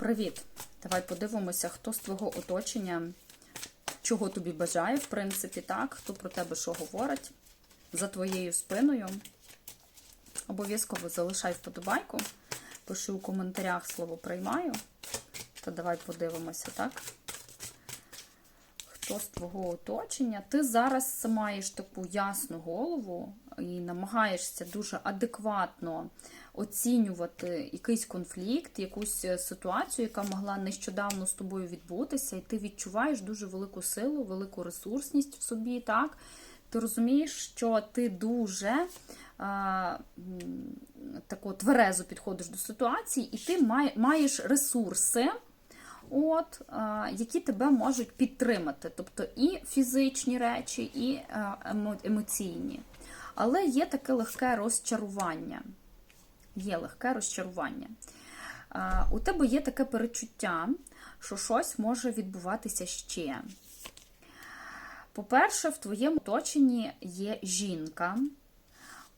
Привіт! Давай подивимося, хто з твого оточення, чого тобі бажає, в принципі, так, хто про тебе що говорить за твоєю спиною. Обов'язково залишай вподобайку, пиши у коментарях слово приймаю. Та давай подивимося, так? Хто з твого оточення? Ти зараз маєш таку ясну голову і намагаєшся дуже адекватно оцінювати якийсь конфлікт, якусь ситуацію, яка могла нещодавно з тобою відбутися, і ти відчуваєш дуже велику силу, велику ресурсність в собі, так? Ти розумієш, що ти дуже а, тако тверезо підходиш до ситуації, і ти маєш ресурси, от, а, які тебе можуть підтримати. Тобто і фізичні речі, і а, емоційні. Але є таке легке розчарування. Є легке розчарування. А, у тебе є таке перечуття, що щось може відбуватися ще. По-перше, в твоєму оточенні є жінка.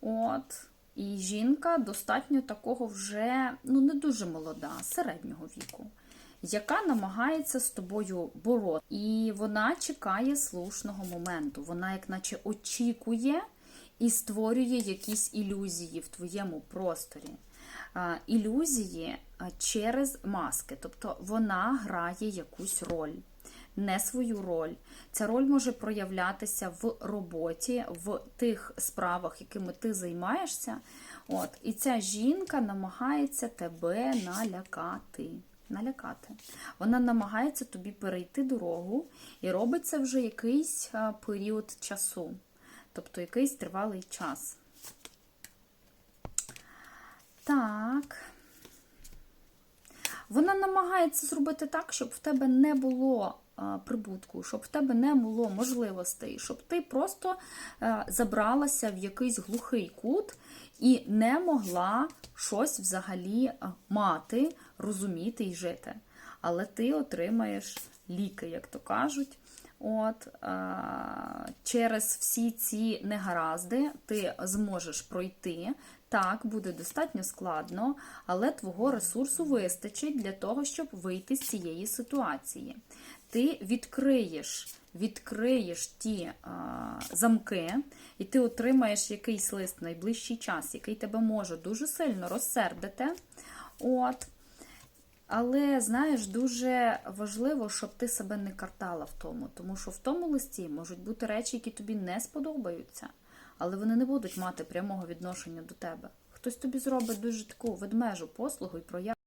От. І жінка достатньо такого вже ну, не дуже молода, середнього віку, яка намагається з тобою боротися. І вона чекає слушного моменту. Вона, як наче, очікує і створює якісь ілюзії в твоєму просторі. Ілюзії через маски. Тобто вона грає якусь роль не свою роль. Ця роль може проявлятися в роботі, в тих справах, якими ти займаєшся. От, І ця жінка намагається тебе налякати. Налякати. Вона намагається тобі перейти дорогу і робить це вже якийсь період часу, тобто якийсь тривалий час. Так. Вона намагається зробити так, щоб в тебе не було прибутку, щоб в тебе не було можливостей, щоб ти просто забралася в якийсь глухий кут і не могла щось взагалі мати, розуміти і жити. Але ти отримаєш ліки, як то кажуть. От, Через всі ці негаразди ти зможеш пройти. Так, буде достатньо складно, але твого ресурсу вистачить для того, щоб вийти з цієї ситуації. Ти відкриєш відкриєш ті а, замки, і ти отримаєш якийсь лист в найближчий час, який тебе може дуже сильно розсердити. От. Але, знаєш, дуже важливо, щоб ти себе не картала в тому, тому що в тому листі можуть бути речі, які тобі не сподобаються, але вони не будуть мати прямого відношення до тебе. Хтось тобі зробить дуже таку ведмежу послугу і прояву.